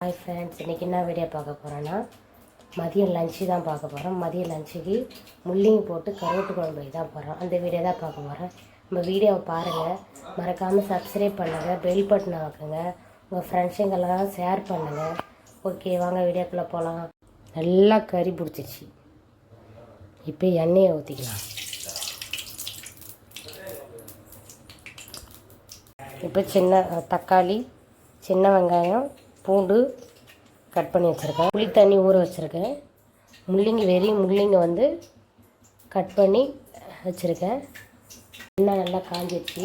Hi friends இன்றைக்கி என்ன video பார்க்க போகிறோன்னா மதியம் லஞ்சு தான் பார்க்க போகிறோம் மதியம் லஞ்சுக்கு முள்ளிங்க போட்டு கருவாட்டு குழம்பு தான் போகிறோம் அந்த வீடியோ தான் பார்க்க போகிறோம் நம்ம வீடியோவை பாருங்கள் மறக்காமல் சப்ஸ்கிரைப் பண்ணுங்கள் பெல் பட்டனை வைக்குங்க. உங்கள் ஃப்ரெண்ட்ஸுங்கெல்லாம் ஷேர் பண்ணுங்கள் ஓகே வாங்க வீடியோக்குள்ளே போகலாம் நல்லா கறி பிடிச்சிச்சு இப்போ எண்ணெயை ஊற்றிக்கலாம் இப்போ சின்ன தக்காளி சின்ன வெங்காயம் பூண்டு கட் பண்ணி வச்சுருக்கேன். புளி தண்ணி ஊற வச்சுருக்கேன். முள்ளங்கி வெறி முள்ளங்கி வந்து கட் பண்ணி வச்சுருக்கேன். எண்ணெய் நல்லா காஞ்சிடுச்சு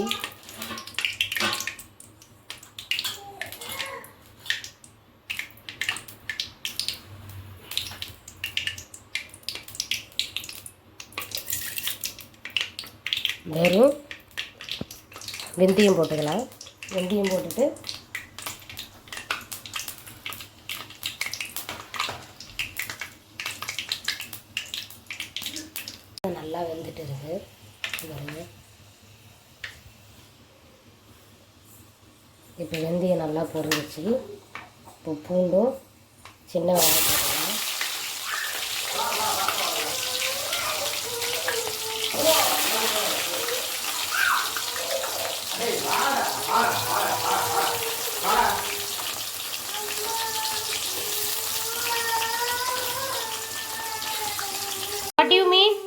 வெறும் வெந்தயம் போட்டுக்கலாம். வெந்தயம் போட்டுட்டு நல்லா வெந்துட்டு இருக்கு பாருங்க. இப்போ வெந்தயம் நல்லா பொரிஞ்சிச்சு இப்போ பூண்டும் சின்ன வெங்காயம் What do you mean?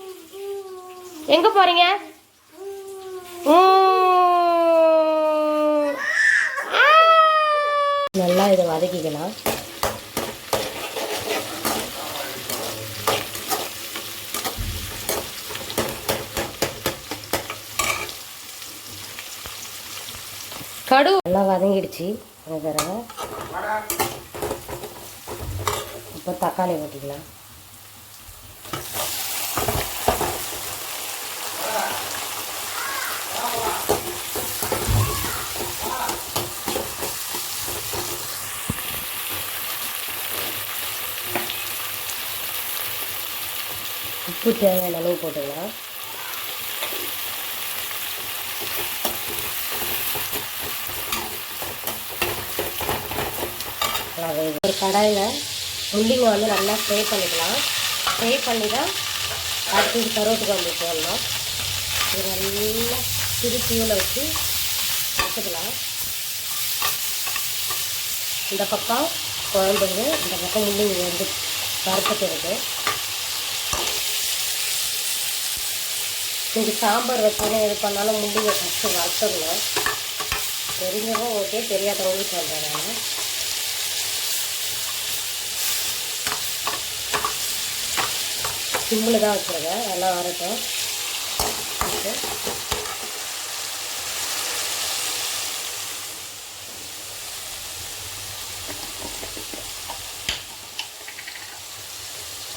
எங்கே போகிறீங்க நல்லா இதை வதக்கிக்கலாம். கடு நல்லா வதங்கிடுச்சு. அந்த தடவை. இப்போ தக்காளி ஓட்டிக்கலாம் உப்பு தேவையான அளவு போட்டுக்கலாம். ஒரு கடாயில் முள்ளிங்க வந்து நல்லா ஃப்ரை பண்ணிக்கலாம். ஃப்ரை பண்ணி தான் அடுத்தது கருவாட்டு குழம்பு போடணும். இது நல்லா சிறு தீவில் வச்சு வச்சுக்கலாம். இந்த பக்கம் குழம்புங்க. இந்த பக்கம் முள்ளிங்க வந்து வறுத்துட்டு இருக்குது நீங்கள் சாம்பார் வச்சாலும் எது பண்ணாலும் முடிஞ்ச ஃபஸ்ட்டு வறுத்துடணும் தெரிஞ்சவங்க ஓகே தெரியாதவங்களுக்கு சொல்கிறேன் நான் சிம்மில் தான் வச்சுருக்கேன் நல்லா வரட்டும்.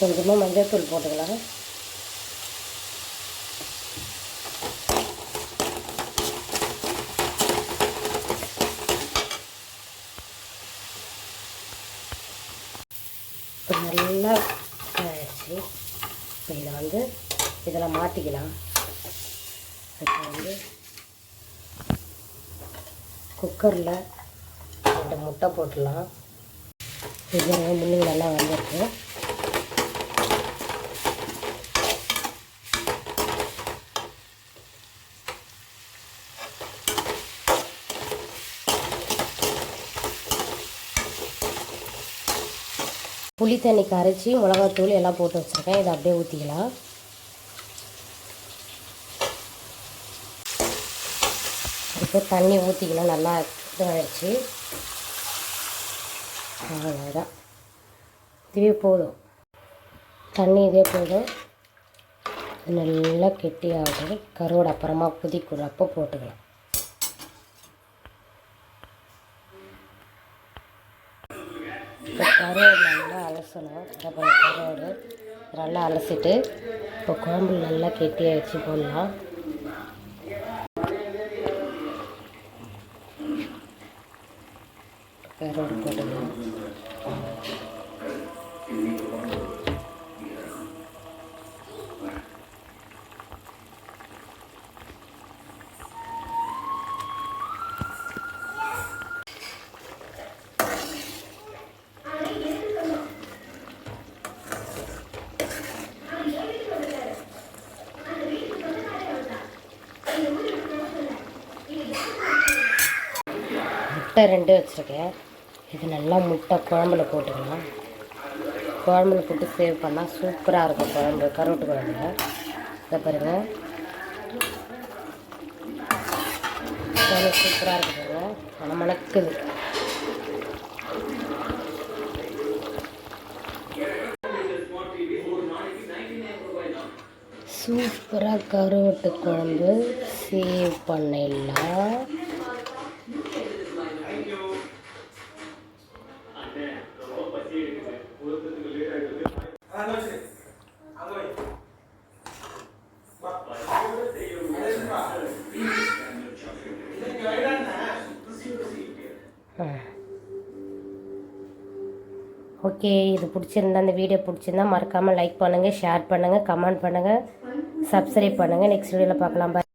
கொஞ்சமாக மஞ்சள் தூள் போட்டுக்கலாம். இப்போ நல்லா ஆயிடுச்சு இப்போ இதை வந்து இதில் மாற்றிக்கலாம் இப்போ வந்து குக்கரில் ரெண்டு முட்டை போட்டுடலாம். இது முள்ளுங்க நல்லா வந்திருக்கு. புளி தண்ணி கரைச்சி மிளகாத்தூள் எல்லாம் போட்டு வச்சுருக்கேன். இதை அப்படியே ஊற்றிக்கலாம் இப்போ தண்ணி ஊற்றிக்கலாம் நல்லா இதாகிடுச்சு அவ்வளோதான் இதுவே போதும். தண்ணி இதே போதும். நல்லா கெட்டியாகும் கருவோட அப்புறமா கொதிக்கிறப்போ போட்டுக்கலாம். இப்போ கருவாடு நல்லா அலசணும். கருவாடு கருவாடு நல்லா அலசிட்டு இப்போ குழம்பு நல்லா கெட்டியாக வச்சு போடலாம். கருவாடு போட்டுக்கலாம். முட்டை ரெண்டு வச்சுருக்கேன். இது நல்லா முட்டை குழம்புல போட்டுக்கலாம். குழம்புல போட்டு சேவ் பண்ணால் சூப்பராக இருக்கும் குழம்பு கருவாட்டு குழம்புல இதை பாருங்கள் குழம்பு சூப்பராக இருக்கு பாருங்க. ஆனால் மணக்குது. சூப்பராக கருவாட்டு குழம்பு சேவ் பண்ணிடலாம் ஓகே இது பிடிச்சிருந்தா அந்த வீடியோ பிடிச்சிருந்தா மறக்காமல் லைக் பண்ணுங்கள் ஷேர் பண்ணுங்கள் கமெண்ட் பண்ணுங்கள் சப்ஸ்கிரைப் பண்ணுங்கள் நெக்ஸ்ட் வீடியோவில் பார்க்கலாம். பாய்